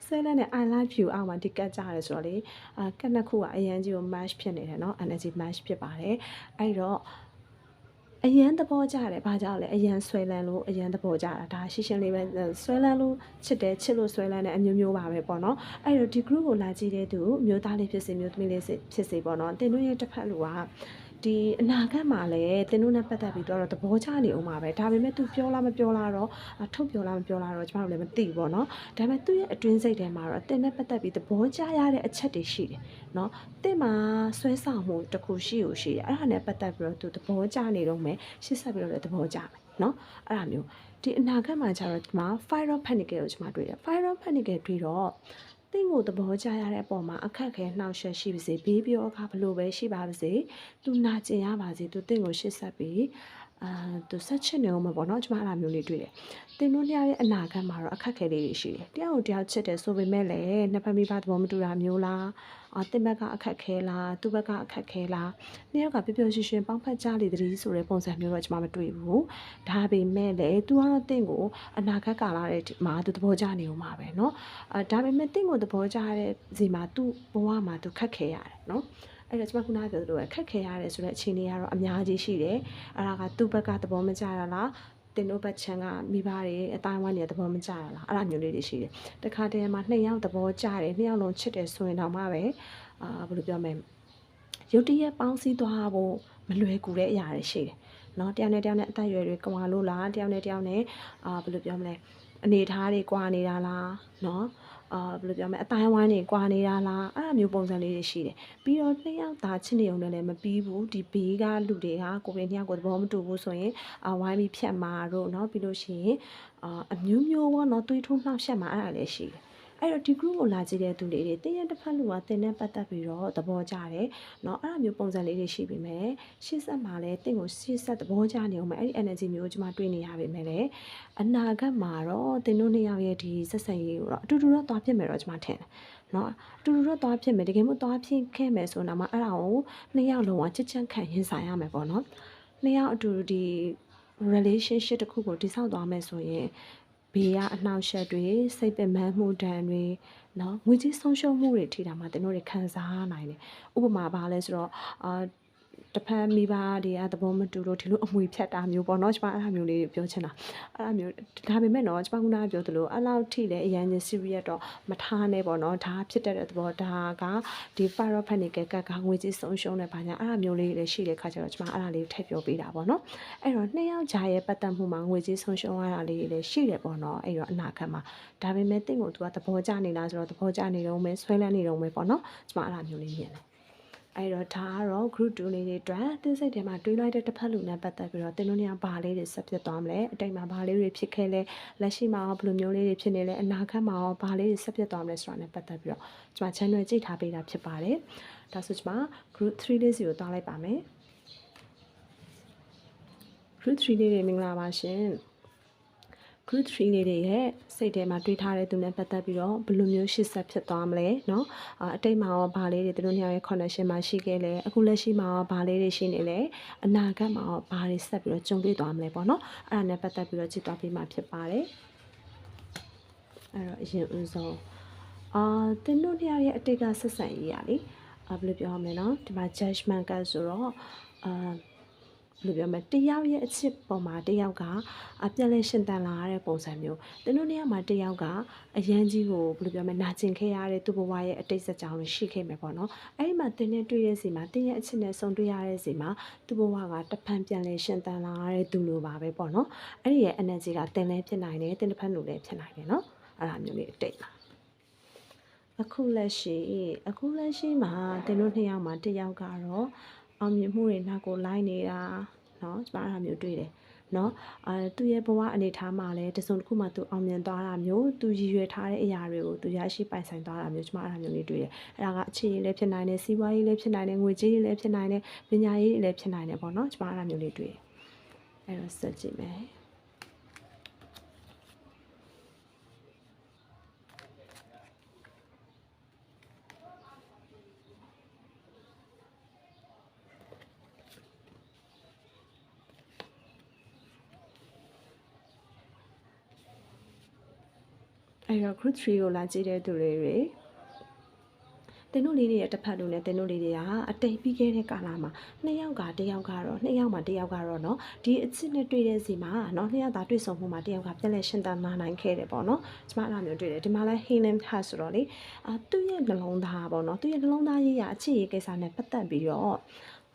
ဆွဲလန်းနေ I love you အောက်မှာဒီကတ်ကြရဲဆိုတော့လေအာကတ်နှစ်ခုကအရန်ကြီးကို match ဖြစ်နေတယ်နော် energy match ဖြစ်ပါတယ်အဲ့တော့အရန်သဘောကျတယ်။ဘာကြောင့်လဲအရန်ဆွဲလန်းလို့အရန်သဘောကျတာဒါရှင်းရှင်းလေးပဲဆွဲလန်းလို့ချစ်တယ်ချစ်လို့ဆွဲလန်းတဲ့အမျိုးမျိုးပါပဲပေါ့နော်။အဲ့တော့ဒီ group ကိုလာကြည့်တဲ့သူမျိုးသားလေးဖြစ်စေမျိုးသမီးလေးဖြစ်စေပေါ့နော်။တင်တို့ရဲ့တစ်ဖက်လူက ဒီအနာဂတ်မှာလည်းသင်တို့နဲ့ပတ်သက်ပြီးတော့သဘောကျနေအောင်ပါပဲဒါပေမဲ့ तू ပြောလားမပြောလားတော့ထုတ်ပြောလားမပြောလားတော့ကျမတို့လည်းမသိဘူးပေါ့နော်ဒါပေမဲ့သူ့ရဲ့အတွင်းစိတ်ထဲမှာတော့သင်နဲ့ပတ်သက်ပြီးသဘောကျရတဲ့အချက်တွေရှိတယ်နော်သင်မှာဆွဲဆောင်မှုတစ်ခုရှိ ਉ ရှိတယ်အဲ့ဒါနဲ့ပတ်သက်ပြီးတော့ तू သဘောကျနေတော့မယ်ရှစ်ဆက်ပြီးတော့လည်းသဘောကျမယ်နော်အဲ့ဒါမျိုးဒီအနာဂတ်မှာကျတော့ဒီမှာ fire of panic ကိုကျွန်မတွေ့တယ် fire of panic တွေ့တော့ တင့်ကိုသဘောကျရတဲ့အပေါ်မှာအခက်ခဲနှောက်ယှက်ရှိပါစေဘေးပြောအခါဘလို့ပဲရှိပါပါစေသူနာကျင်ရပါစေသူတင့်ကိုရှစ်ဆက်ပြီး အာသူဆက်ချစ်နေအောင်မပေါ့နော်ကျမအဲ့လိုမျိုးလေးတွေ့တယ်။တင်တို့လျရဲ့အနာဂတ်မှာတော့အခက်အခဲလေးတွေရှိတယ်။တယောက်ကိုတယောက်ချစ်တယ်ဆိုပေမဲ့လည်းနှစ်ဖက်မိဘသဘောမတူတာမျိုးလား။အာတင်ဘက်ကအခက်ခဲလား၊သူ့ဘက်ကအခက်ခဲလား။နှစ်ယောက်ကပျော်ပျော်ရွှင်ရွှင်ပေါင်းဖက်ကြလေတည်းဆိုတဲ့ပုံစံမျိုးတော့ကျမမတွေ့ဘူး။ဒါပေမဲ့လည်းသူကတော့တင့်ကိုအနာဂတ်ကာလတဲ့မှာသူသဘောကျနေအောင်မှာပဲနော်။အာဒါပေမဲ့တင့်ကိုသဘောကျတဲ့စီမှာသူ့ဘဝမှာသူခက်ခဲရတယ်နော်။ အဲ့တော့ကျွန်မခုနကပြောသလိုပဲခက်ခဲရတယ်ဆိုတဲ့အခြေအနေကတော့အများကြီးရှိတယ်အဲ့ဒါကသူ့ဘက်ကသဘောမကျတာလားတင်တို့ဘက်ချန်ကမိဘတွေအတိုင်းဝိုင်းတွေသဘောမကျတာလားအဲ့ဒါမျိုးလေးတွေရှိတယ်တခါတည်းမှာနှစ်ယောက်သဘောကျတယ်နှစ်ယောက်လုံးချစ်တယ်ဆိုရင်တော့မှပဲအာဘယ်လိုပြောမလဲရုတ်တရက်ပေါင်းစည်းသွားဖို့မလွယ်ကူတဲ့အရာတွေရှိတယ်နော်တယောက်နဲ့တယောက်နဲ့အသက်အရွယ်တွေကွာလို့လားတယောက်နဲ့တယောက်နဲ့အာဘယ်လိုပြောမလဲအနေထားတွေကွာနေတာလားနော် အာဘယ်လိုပြောမလဲအတိုင်းဝိုင်းနေကွာနေတာလားအဲ့လိုမျိုးပုံစံလေးတွေရှိတယ်ပြီးတော့နှစ်ယောက်သားချစ်နေုံနဲ့လည်းမပြီးဘူးဒီဘေးကလူတွေကကိုယ်ပြင်နှစ်ယောက်ကိုသဘောမတူဘူးဆိုရင်အာဝိုင်းပြီးဖြတ်မာတို့เนาะပြီးလို့ရှိရင်အာအမျိုးမျိုးပေါ့เนาะတွေးထိုးနှောက်ရှက်မှာအဲ့ဒါလည်းရှိတယ် အဲ့တော့ဒီ group ကိုလာကြည့်တဲ့သူတွေတွေတင်းရတစ်ဖက်လူကတင်းနဲ့ပတ်သက်ပြီးတော့သဘောကျတယ်เนาะအဲ့လိုမျိုးပုံစံလေးတွေရှိပြီမဲ့ရှေ့ဆက်မှာလည်းတင်းကိုရှေ့ဆက်သဘောကျနေအောင်မဲ့အဲ့ဒီ energy မျိုးကိုကျွန်မတွေ့နေရပြီမဲ့လေအနာဂတ်မှာတော့တင်းတို့နှစ်ယောက်ရဲ့ဒီဆက်ဆံရေးကိုတော့အတူတူတော့သွားဖြစ်မယ်တော့ကျွန်မထင်တယ်နော်အတူတူတော့သွားဖြစ်မယ်တကယ်မို့သွားဖြစ်ခဲ့မယ်ဆိုတော့မှအဲ့ဒါကိုနှစ်ယောက်လုံးကချစ်ချမ်းခံရင်ဆိုင်ရမယ်ပေါ့နော်နှစ်ယောက်အတူတူဒီ relationship တစ်ခုကိုတည်ဆောက်သွားမယ်ဆိုရင် ဘေးကအနှောက်အယှက်တွေစိတ်ပင်ပန်းမှုဒဏ်တွေနော်ငွေကြေးဆုံးရှုံးမှုတွေထိတာမှတင်တို့တွေခံစားနိုင်တယ်ဥပမာပါလဲဆိုတော့အာ တစ်ဖက်မိဘတွေကသဘောမတူလို့ဒီလိုအမွေဖြတ်တာမျိုးပေါ့နော်ကျွန်မအဲ့ဒါမျိုးလေးပြောချင်တာအဲ့ဒါမျိုးဒါပေမဲ့နော်ကျွန်မခုနကပြောသလိုအဲ့လောက်ထိလည်းအရင်ချင်း serious တော့မထားနဲ့ပေါ့နော်ဒါဖြစ်တဲ့သဘောဒါကဒီ pyrophenical ကကငွေကြီးဆုံးရှုံးတဲ့ဘာညာအဲ့ဒါမျိုးလေးလည်းရှိတဲ့ခါကျတော့ကျွန်မအဲ့ဒါလေးထည့်ပြောပေးတာပေါ့နော်အဲ့တော့နှစ်ယောက်ကြားရဲ့ပတ်သက်မှုမှာငွေကြီးဆုံးရှုံးရတာလေးလည်းရှိတယ်ပေါ့နော်အဲ့တော့အနာဂတ်မှာဒါပေမဲ့တင့်ကိုသူကသဘောကျနေလားဆိုတော့သဘောကျနေတော့မယ်ဆွဲလန်းနေတော့မယ်ပေါ့နော်ကျွန်မအဲ့ဒါမျိုးလေးမြင်တယ် အဲ့တော့ဒါကတော့ group 2လေးတွေအတွက်တင်းစိတ်ထဲမှာတွေးလိုက်တဲ့တစ်ဖက်လူနဲ့ပတ်သက်ပြီးတော့တင်းတို့နေရာဘာလေးတွေဆက်ဖြစ်သွားမလဲအတိတ်မှာဘာလေးတွေဖြစ်ခဲ့လဲလက်ရှိမှာရောဘယ်လိုမျိုးလေးတွေဖြစ်နေလဲအနာဂတ်မှာရောဘာလေးတွေဆက်ဖြစ်သွားမလဲဆိုတာနဲ့ပတ်သက်ပြီးတော့ကျွန်မ channel ကြည့်ထားပေးတာဖြစ်ပါတယ်ဒါဆိုကျွန်မ group 3လေးစီကိုတောင်းလိုက်ပါမယ် group 3လေးတွေမင်္ဂလာပါရှင် group 3လေးတွေရဲ့စိတ်ထဲမှာတွေးထားတဲ့သူနဲ့ပတ်သက်ပြီးတော့ဘယ်လိုမျိုးရှေ့ဆက်ဖြစ်သွားမလဲเนาะအာအတိတ်မှာရောဘာလေးတွေသူတို့ညရဲ့ connection မှာရှိခဲ့လဲအခုလက်ရှိမှာရောဘာလေးတွေရှိနေလဲအနာဂတ်မှာရောဘာတွေဆက်ပြီးတော့ကြုံတွေ့သွားမလဲပေါ့เนาะအဲ့ဒါနဲ့ပတ်သက်ပြီးတော့ကြည့်သွားပြီးမှဖြစ်ပါတယ်အဲ့တော့အရင်ဦးဆုံးအာတင်တို့ညရဲ့အတိတ်ကဆက်ဆံရေးရလေအာဘယ်လိုပြောရမလဲเนาะဒီမှာ judgment ကဆိုတော့အာ ဘယ်လိုပြောမလဲတယောက်ရဲ့အချစ်ပေါ်မှာတယောက်ကအပြက်လက်ရှင်တန်လာရတဲ့ပုံစံမျိုးတနုနေရာမှာတယောက်ကအရန်ကြီးကိုဘယ်လိုပြောမလဲနာကျင်ခဲ့ရတဲ့သူ့ဘဝရဲ့အတိတ်စကြောင်းတွေရှိခဲ့မယ်ပေါ့နော်အဲ့ဒီမှာတင်းနဲ့တွေ့တဲ့စီမှာတင်းရဲ့အချစ်နဲ့ဆုံတွေ့ရတဲ့စီမှာသူ့ဘဝကတဖန်ပြန်လဲရှင်တန်လာရတဲ့သူလိုပါပဲပေါ့နော်အဲ့ဒီရဲ့ energy ကတင်းလည်းဖြစ်နိုင်တယ်တင်းတစ်ဖက်လိုလည်းဖြစ်နိုင်တယ်နော်အဲ့ဒါမျိုးလေးအတိတ်ပါအခုလက်ရှိအခုလက်ရှိမှာတင်တို့နှစ်ယောက်မှာတစ်ယောက်ကတော့ အောင်မြင်မှုတွေနောက်ကိုလိုက်နေတာเนาะကျမအဲ့ဒါမျိုးတွေ့တယ်เนาะအဲသူ့ရဲ့ဘဝအနေထားမှာလည်းတစုံတစ်ခုမှသူအောင်မြင်သွားတာမျိုးသူရည်ရွယ်ထားတဲ့အရာတွေကိုသူရရှိပိုင်ဆိုင်သွားတာမျိုးကျမအဲ့ဒါမျိုးလေးတွေ့တယ်အဲ့ဒါကအခြေရေးလည်းဖြစ်နိုင်တယ်စီးပွားရေးလည်းဖြစ်နိုင်တယ်ငွေကြေးရေးလည်းဖြစ်နိုင်တယ်ပညာရေးလည်းဖြစ်နိုင်တယ်ပေါ့เนาะကျမအဲ့ဒါမျိုးလေးတွေ့တယ်အဲ့တော့စက်ကြည့်မယ် အဲ့တော့ group 3ကိုလာကြည့်တဲ့သူတွေတွေတင်တို့လေးတွေရဲ့တစ်ဖက်လူနဲ့တင်တို့လေးတွေကအတိတ်ပြီးခဲ့တဲ့ကာလမှာနှစ်ယောက်ကတယောက်ကတော့နှစ်ယောက်မှာတယောက်ကတော့เนาะဒီအချစ်နဲ့တွေ့တဲ့စီမှာเนาะနှစ်ယောက်သာတွေ့ဆုံမှုမှာတယောက်ကပြက်လက်ရှင်တန်လာနိုင်ခဲ့တယ်ပေါ့เนาะကျမအဲ့လိုမျိုးတွေ့တယ်ဒီမှာလဲ healing heart ဆိုတော့လေအာသူ့ရဲ့နှလုံးသားပေါ့เนาะသူ့ရဲ့နှလုံးသားရေးရအချစ်ရေးကိစ္စနဲ့ပတ်သက်ပြီးတော့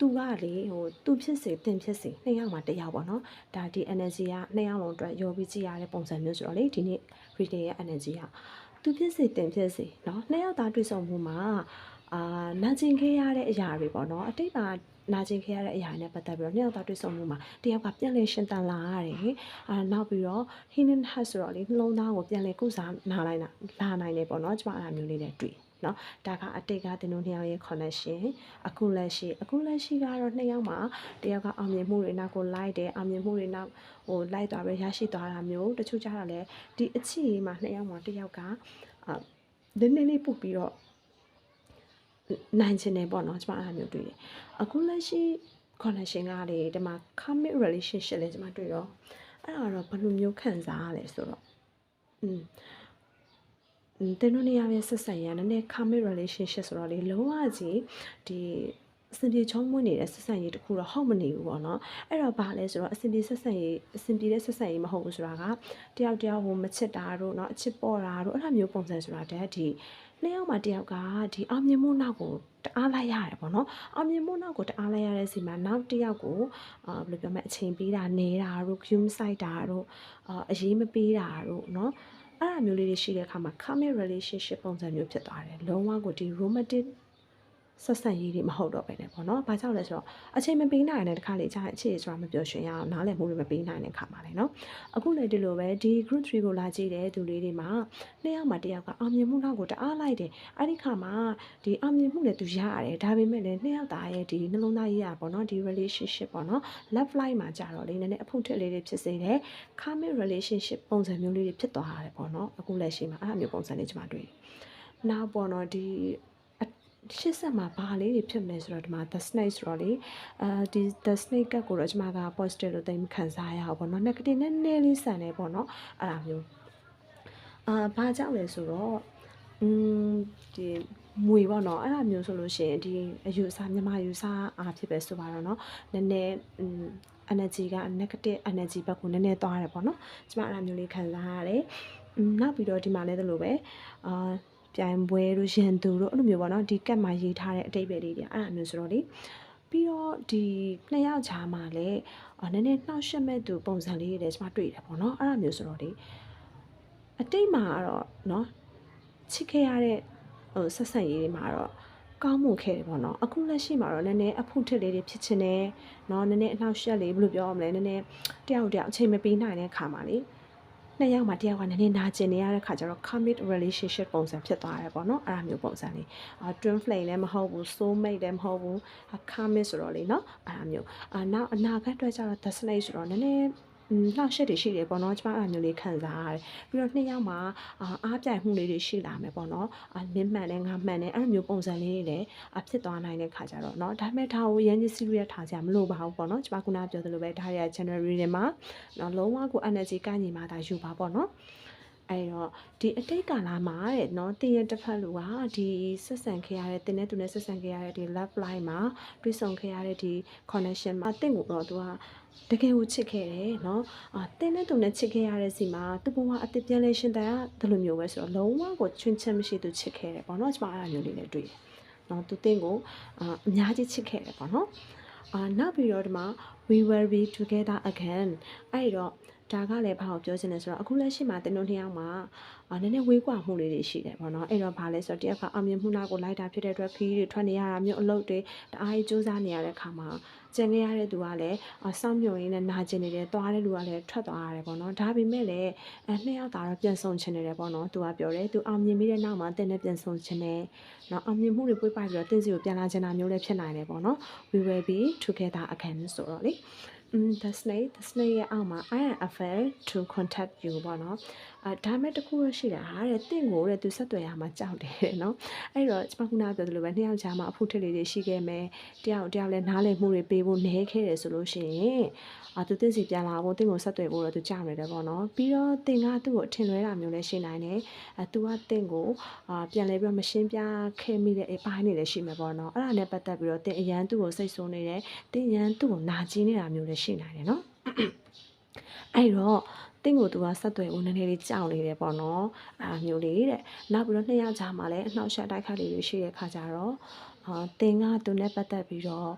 သူကလေဟိုသူဖြစ်စေတင်ဖြစ်စေနှစ်ယောက်မှာတစ်ယောက်ပေါ့နော်ဒါဒီ energy ကနှစ်ယောက်လုံးအတွက်ရောပြီးကြည့်ရတဲ့ပုံစံမျိုးဆိုတော့လေဒီနေ့ reading ရဲ့ energy ကသူဖြစ်စေတင်ဖြစ်စေเนาะနှစ်ယောက်သားတွေ့ဆုံမှုမှာအာနာကျင်ခဲ့ရတဲ့အရာတွေပေါ့နော်အတိတ်ကနာကျင်ခဲ့ရတဲ့အရာနဲ့ပတ်သက်ပြီးတော့နှစ်ယောက်သားတွေ့ဆုံမှုမှာတယောက်ကပြန်လဲရှင်တန်လာရတယ်အာနောက်ပြီးတော့ hidden heart ဆိုတော့လေနှလုံးသားကိုပြန်လဲကုစားနားလိုက်တာလာနိုင်တယ်ပေါ့နော်ကျမအဲ့ဒါမျိုးလေးနဲ့တွေ့ เนาะဒါကအတိတ်ကတင်တို့နှစ်ယောက်ရဲ့ connection အခုလက်ရှိအခုလက်ရှိကတော့နှစ်ယောက်မှာတယောက်ကအောင်မြင်မှုတွေနောက်ကိုလိုက်တယ်အောင်မြင်မှုတွေနောက်ဟိုလိုက်သွားပဲရရှိသွားတာမျိုးတချို့ကြတော့လေဒီအချစ်ရေးမှာနှစ်ယောက်မှာတယောက်ကအာနည်းနည်းလေးပုတ်ပြီးတော့နိုင်ချင်တယ်ပေါ့နော်ကျမအဲ့ဒါမျိုးတွေ့တယ်အခုလက်ရှိ connection ကလေဒီမှာ karmic relationship လေးကျမတွေ့တော့အဲ့ဒါတော့ဘယ်လိုမျိုးခံစားရလဲဆိုတော့อืม တင်တို့နေရာရဲ့ဆက်ဆံရေးကနည်းနည်း karmic relationship ဆိုတော့လေလုံးဝကြီးဒီအစင်ပြေချုံးမွေးနေတဲ့ဆက်ဆံရေးတခုတော့ဟုတ်မနေဘူးပေါ့နော်အဲ့တော့ဘာလဲဆိုတော့အစင်ပြေဆက်ဆံရေးအစင်ပြေတဲ့ဆက်ဆံရေးမဟုတ်ဘူးဆိုတာကတယောက်တယောက်ဟိုမချစ်တာတို့เนาะအချစ်ပေါ်တာတို့အဲ့လိုမျိုးပုံစံဆိုတာတည်းဒီနှစ်ယောက်မှတယောက်ကဒီအောင်မြင်မှုနောက်ကိုတအားလိုက်ရတယ်ပေါ့နော်အောင်မြင်မှုနောက်ကိုတအားလိုက်ရတဲ့စီမှာနောက်တစ်ယောက်ကိုအာဘယ်လိုပြောမလဲအချိန်ပေးတာနေတာတို့ queue ဆိုင်တာတို့အာအရေးမပေးတာတို့เนาะ အဲ့အမျိုးလေးတွေရှိတဲ့အခါမှာ karmic relationship ပုံစံမျိုးဖြစ်သွားတယ်လုံးဝကိုဒီ romantic ဆက်ဆံရေးတွေမဟုတ်တော့ပဲねပေါ့နော်။ဘာကြောင့်လဲဆိုတော့အချိန်မပေးနိုင်တဲ့တခါလေကြာအခြေအခြေဆိုတာမပြောရှင်ရအောင်နားလည်မှုတွေမပေးနိုင်တဲ့ခါမှာလေနော်။အခုလည်းဒီလိုပဲဒီ group 3ကိုလာကြည့်တဲ့သူလေးတွေမှာနှစ်ယောက်မှတစ်ယောက်ကအောင်မြင်မှုနောက်ကိုတအားလိုက်တယ်။အဲ့ဒီခါမှာဒီအောင်မြင်မှုလည်းသူရရတယ်။ဒါပေမဲ့လည်းနှစ်ယောက်သားရဲ့ဒီနှလုံးသားရေးရပေါ့နော်ဒီ relationship ပေါ့နော် love life မှာကြာတော့လေနည်းနည်းအဖုတ်ထက်လေးတွေဖြစ်စေတယ်။ karmic relationship ပုံစံမျိုးလေးတွေဖြစ်သွားရတယ်ပေါ့နော်။အခုလည်းရှိမှာအဲ့အမျိုးပုံစံလေးကျွန်မတွေ့တယ်။နောက်ပေါ့နော်ဒီ ရှစ်ဆက်မှာဘာလေးတွေဖြစ်မလဲဆိုတော့ဒီမှာ the snake ဆိုတော့လေအဲဒီ the snake ကကိုတော့ကျွန်မက positive လို့တိတ်မခံစားရအောင်ပေါ့နော် negative နဲ့နည်းလေးဆန်နေပေါ့နော်အဲ့ဒါမျိုးအာဘာကြောင့်လဲဆိုတော့อืมဒီမွေပေါ့နော်အဲ့ဒါမျိုးဆိုလို့ရှိရင်ဒီအယူအဆမြန်မာယူအဆအားဖြစ်ပဲဆိုပါတော့เนาะနည်းနည်းอืม energy က negative energy ဘက်ကိုနည်းနည်းသွားတယ်ပေါ့နော်ကျမအဲ့ဒါမျိုးလေးခံစားရတယ်နောက်ပြီးတော့ဒီမှာလည်းတလို့ပဲအာ ပြိုင်ပွဲတို့ရန်သူတို့အဲ့လိုမျိုးပေါ့နော်ဒီကတ်မှာရေးထားတဲ့အတိတ်ပဲလေးတွေအဲ့လိုမျိုးဆိုတော့လေပြီးတော့ဒီနှစ်ယောက်ချာမှာလည်းနည်းနည်းနှောက်ယှက်မဲ့သူပုံစံလေးတွေလည်းကျွန်မတွေ့တယ်ပေါ့နော်အဲ့လိုမျိုးဆိုတော့လေအတိတ်မှာကတော့နော်ချစ်ခဲ့ရတဲ့ဟိုဆက်ဆက်ရေးတွေမှာတော့ကောင်းမွန်ခဲ့တယ်ပေါ့နော်အခုလက်ရှိမှာတော့နည်းနည်းအဖုထစ်လေးတွေဖြစ်ချင်တယ်နော်နည်းနည်းအနှောက်ယှက်လေးဘယ်လိုပြောရမလဲနည်းနည်းတယောက်တယောက်အချိန်မပေးနိုင်တဲ့ခါမှာလေ နှစ်ယောက်မှာတယောက်ကနည်းနည်းနာကျင်နေရတဲ့ခါကျတော့ commit relationship ပုံစံဖြစ်သွားတယ်ပေါ့နော်အဲ့ဒါမျိုးပုံစံလေးအာ twin flame လည်းမဟုတ်ဘူး soul mate လည်းမဟုတ်ဘူး commit ဆိုတော့လေနော်အဲ့ဒါမျိုးအာနောက်အနာဂတ်အတွက်ကျတော့ destination ဆိုတော့နည်းနည်း နှောက်ရှက်တွေရှိတယ်ပေါ့နော်ကျမအဲ့မျိုးလေးခံစားရတယ်ပြီးတော့နှစ်ယောက်မှာအာအားပြိုင်မှုလေးတွေရှိလာမယ်ပေါ့နော်အာမင်းမှန်တယ်ငါမှန်တယ်အဲ့လိုမျိုးပုံစံလေးတွေလည်းအဖြစ်သွားနိုင်တဲ့ခါကြတော့เนาะဒါပေမဲ့ဒါကိုရန်ကြီး serious ထားကြမလို့ပါဘူးပေါ့နော်ကျမခုနပြောသလိုပဲဒါရ January တွေမှာเนาะလုံးဝကို energy ကညီမှာဒါယူပါပေါ့နော် အဲ့တော့ဒီအတိတ်ကာလမှာတဲ့နော်တင်ရတစ်ဖက်လူကဒီဆက်ဆံခဲ့ရတဲ့တင်နဲ့သူနဲ့ဆက်ဆံခဲ့ရတဲ့ဒီ love line မှာတွေ့ဆုံခဲ့ရတဲ့ဒီ connection မှာတင့်ကိုတော့သူကတကယ်ကိုချစ်ခဲ့တယ်နော်အာတင်းနဲ့သူနဲ့ချစ်ခဲ့ရတဲ့စီမှာသူ့ဘဝအတစ်ပြန်လဲရှင်တန်ကဒီလိုမျိုးပဲဆိုတော့လုံးဝကိုချွင်းချက်မရှိသူချစ်ခဲ့တယ်ပေါ့နော်ကျွန်မအဲ့လိုမျိုးလေးနဲ့တွေ့တယ်နော်သူတင်းကိုအာအများကြီးချစ်ခဲ့တယ်ပေါ့နော်အာနောက်ပြီးတော့ဒီမှာ we will be together again အဲ့တော့ ဒါကလည်းဘာကိုပြောချင်လဲဆိုတော့အခုလက်ရှိမှာတင်းတို့နှစ်ယောက်မှာအာနည်းနည်းဝေးကွာမှုလေးတွေရှိတယ်ပေါ့နော်အဲ့တော့ဘာလဲဆိုတော့တယောက်ကအောင်မြင်မှုနာကိုလိုက်တာဖြစ်တဲ့အတွက်ခီးတွေထွက်နေရတာမျိုးအလုပ်တွေတအားကြီးစူးစမ်းနေရတဲ့ခါမှာကျန်ခဲ့ရတဲ့သူကလည်းအဆောင်မြုံရင်းနဲ့နာကျင်နေတယ်သွားတဲ့လူကလည်းထွက်သွားရတယ်ပေါ့နော်ဒါပေမဲ့လည်းအဲနှစ်ယောက်သားတော့ပြန်ဆုံချင်နေတယ်ပေါ့နော်သူကပြောတယ်သူအောင်မြင်ပြီးတဲ့နောက်မှာတင်းနဲ့ပြန်ဆုံချင်တယ်နော်အောင်မြင်မှုတွေပွေးပိုက်ပြီးတော့တင်းစီကိုပြန်လာချင်တာမျိုးလည်းဖြစ်နိုင်တယ်ပေါ့နော် we will be together again ဆိုတော့လေ mm the snake the snake ရဲ့အောက်မှာ i am afraid to contact you ပေါ့နော် အဲဒါမဲ့တခုရရှိတာဟာတဲ့တင့်ကိုတဲ့သူဆက်သွယ်ရမှာကြောက်တယ်တဲ့နော်အဲ့တော့ကျွန်မခုနပြောသလိုပဲနှစ်ယောက်ကြားမှာအဖို့ထစ်လေးတွေရှိခဲ့မယ်တယောက်တယောက်လည်းနားလည်မှုတွေပေးဖို့နဲခဲ့တယ်ဆိုလို့ရှိရင်အာသူတင်စီပြန်လာဖို့တင့်ကိုဆက်သွယ်ဖို့တော့သူကြောက်နေတယ်ပေါ့နော်ပြီးတော့တင်ကသူ့ကိုအထင်လွဲတာမျိုးလည်းရှိနိုင်တယ်အဲသူကတင့်ကိုအာပြန်လဲပြီးတော့မရှင်းပြခဲ့မိတဲ့အပိုင်းတွေလည်းရှိမှာပေါ့နော်အဲ့ဒါနဲ့ပတ်သက်ပြီးတော့တင်အရန်သူ့ကိုစိတ်ဆိုးနေတယ်တင်ရန်သူ့ကိုနာကျင်နေတာမျိုးလည်းရှိနိုင်တယ်နော်အဲ့တော့ တင့်ကိုသူကဆက်သွယ်ဖို့နည်းနည်းလေးကြောက်နေတယ်ပေါ့နော်အာမျိုးလေးတဲ့နောက်ပြီးတော့နှစ်ယောက်ကြားမှာလည်းအနှောက်အယှက်တိုက်ခတ်လေးတွေရှိတဲ့ခါကျတော့အာတင်ကသူနဲ့ပတ်သက်ပြီးတော့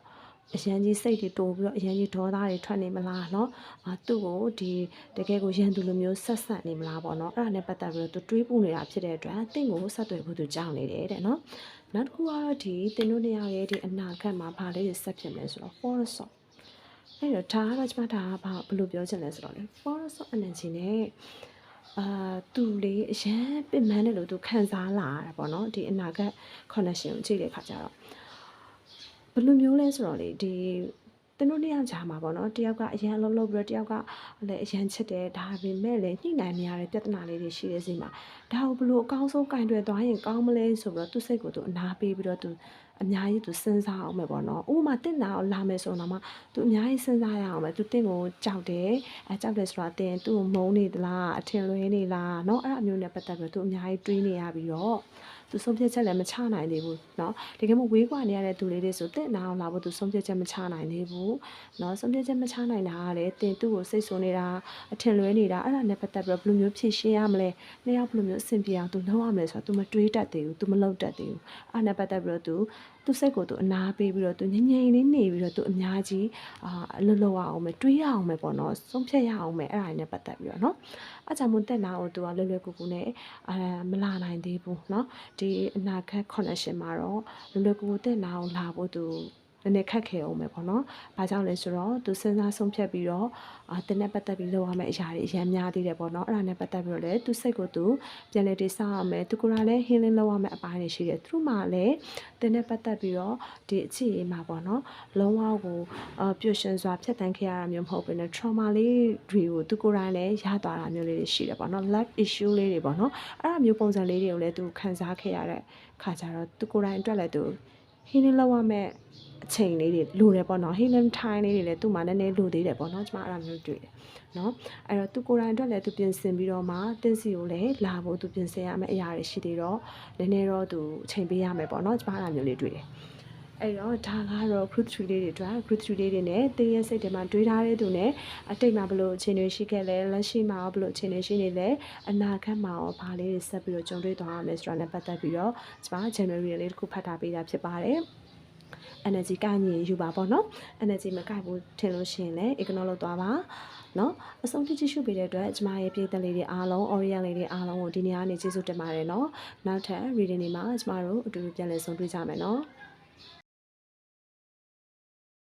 အရန်ကြီးစိတ်တွေတိုးပြီးတော့အရန်ကြီးဒေါသတွေထွက်နေမလားเนาะအာသူ့ကိုဒီတကယ်ကိုရန်သူလိုမျိုးဆက်ဆက်နေမလားပေါ့เนาะအဲ့ဒါနဲ့ပတ်သက်ပြီးတော့သူတွေးပူနေတာဖြစ်တဲ့အတွက်တင့်ကိုဆက်သွယ်ဖို့သူကြောက်နေတယ်တဲ့เนาะနောက်တစ်ခုကတော့ဒီတင်တို့နှစ်ယောက်ရဲ့ဒီအနာဂတ်မှာဘာလေးတွေဆက်ဖြစ်မလဲဆိုတော့ forest song အဲ့တော့ဒါကတော့ကျွန်မဒါကဘာဘယ်လိုပြောချင်လဲဆိုတော့လေ forest of energy နဲ့အာသူလေးအရန်ပင်ပန်းတယ်လို့သူခံစားလာရတာပေါ့နော်ဒီအနာဂတ် connection ကိုကြည့်တဲ့ခါကျတော့ဘယ်လိုမျိုးလဲဆိုတော့လေဒီသူတို့နှစ်ယောက်ကြားမှာပေါ့နော်တယောက်ကအရန်လုံးလုံးပြီးတော့တယောက်ကလည်းအရန်ချစ်တယ်ဒါပေမဲ့လည်းညှိနှိုင်းမရတဲ့ပြဿနာလေးတွေရှိတဲ့စီမှာဒါကိုဘယ်လိုအကောင်းဆုံးကင်တွယ်သွားရင်ကောင်းမလဲဆိုပြီးတော့သူ့စိတ်ကိုသူအနာပေးပြီးတော့သူ အများကြီးသူစဉ်းစားအောင်မယ်ပေါ့နော်ဥပမာတင့်တာကိုလာမယ်ဆိုတော့မှသူအများကြီးစဉ်းစားရအောင်မယ်သူတင့်ကိုကြောက်တယ်အဲကြောက်တယ်ဆိုတာတင်သူ့ကိုမုန်းနေသလားအထင်လွဲနေလားเนาะအဲ့အမျိုးနဲ့ပတ်သက်ပြီးတော့သူအများကြီးတွေးနေရပြီးတော့သူဆုံးဖြတ်ချက်လည်းမချနိုင်သေးဘူးเนาะတကယ်မှဝေးကွာနေရတဲ့သူလေးတွေဆိုတင့်နာအောင်လာဖို့သူဆုံးဖြတ်ချက်မချနိုင်သေးဘူးเนาะဆုံးဖြတ်ချက်မချနိုင်တာကလည်းတင်သူ့ကိုစိတ်ဆိုးနေတာအထင်လွဲနေတာအဲ့ဒါနဲ့ပတ်သက်ပြီးတော့ဘယ်လိုမျိုးဖြေရှင်းရမလဲနှစ်ယောက်ဘယ်လိုမျိုးအဆင်ပြေအောင်သူလုပ်ရမလဲဆိုတော့ तू မတွေးတတ်သေးဘူး तू မလုပ်တတ်သေးဘူးအဲ့ဒါနဲ့ပတ်သက်ပြီးတော့ तू သူ့စိတ်ကိုသူအနာပေးပြီးတော့သူငြိမ်ငြိမ်လေးနေပြီးတော့သူအများကြီးအာအလုပ်လုပ်ရအောင်မယ်တွေးရအောင်မယ်ပေါ့နော်ဆုံးဖြတ်ရအောင်မယ်အဲ့ဒါနဲ့ပတ်သက်ပြီးတော့နော်အဲ့ကြောင့်မို့တက်နာကိုသူကလွယ်လွယ်ကူကူနဲ့အာမလာနိုင်သေးဘူးနော်ဒီအနာဂတ် connection မှာတော့လွယ်လွယ်ကူကူတက်နာကိုလာဖို့သူ နည်းနည်းခက်ခဲအောင်ပဲပေါ့နော်။ဘာကြောင့်လဲဆိုတော့သူစဉ်းစားဆုံးဖြတ်ပြီးတော့အာတင်းနဲ့ပတ်သက်ပြီးလုပ်ရမယ့်အရာတွေအများများသေးတယ်ပေါ့နော်။အဲ့ဒါနဲ့ပတ်သက်ပြီးတော့လည်းသူစိတ်ကိုသူပြန်လဲတိဆောက်ရမယ်။သူကိုယ်တိုင်လည်း healing လုပ်ရမယ့်အပိုင်းတွေရှိတယ်။သူမှလည်းတင်းနဲ့ပတ်သက်ပြီးတော့ဒီအခြေအနေမှာပေါ့နော်။လုံးဝကိုအာပျော်ရွှင်စွာဖြတ်သန်းခဲ့ရတာမျိုးမဟုတ်ဘဲနဲ့ trauma လေးတွေကိုသူကိုယ်တိုင်လည်းရသွားတာမျိုးလေးတွေရှိတယ်ပေါ့နော်။ life issue လေးတွေပေါ့နော်။အဲ့ဒါမျိုးပုံစံလေးတွေကိုလည်းသူခံစားခဲ့ရတဲ့ခါကြတော့သူကိုယ်တိုင်အတွက်လည်းသူ healing လုပ်ရမယ့် အချိန်လေးတွေလိုတယ်ပေါ့နော် healing time လေးတွေလည်းသူ့မှာနည်းနည်းလိုသေးတယ်ပေါ့နော်ကျမအဲ့ဒါမျိုးတွေ့တယ်နော်အဲ့တော့သူကိုယ်တိုင်အတွက်လည်းသူပြင်ဆင်ပြီးတော့မှတင်းစီကိုလည်းလာဖို့သူပြင်ဆင်ရမယ့်အရာတွေရှိသေးတော့နည်းနည်းတော့သူအချိန်ပေးရမယ်ပေါ့နော်ကျမအဲ့ဒါမျိုးလေးတွေ့တယ်အဲ့တော့ဒါကတော့ group 3လေးတွေအတွက် group 3လေးတွေနဲ့တင်းရဲ့စိတ်ထဲမှာတွေးထားတဲ့သူနဲ့အတိတ်မှာဘလို့အခြေအနေရှိခဲ့လဲလက်ရှိမှာဘလို့အခြေအနေရှိနေလဲအနာဂတ်မှာရောဘာလေးတွေဆက်ပြီးတော့ကြုံတွေ့သွားရမလဲဆိုတာနဲ့ပတ်သက်ပြီးတော့ကျမ January လေးတစ်ခုဖတ်ထားပေးတာဖြစ်ပါတယ် energy ကိုင်းရင်ယူပါပေါ့နော် energy မကိုက်ဘူးထင်လို့ရှိရင်လည်း ignore လုပ်သွားပါနော်အဆုံးထိကြည့်ရှုပေးတဲ့အတွက်ကျမရဲ့ပြည်သက်လေးတွေအားလုံး Orion လေးတွေအားလုံးကိုဒီနေ့ကနေကျေးဇူးတင်ပါတယ်နော်နောက်ထပ် reading တွေမှာကျမတို့အတူတူပြန်လည်ဆုံတွေ့ကြမယ်နော်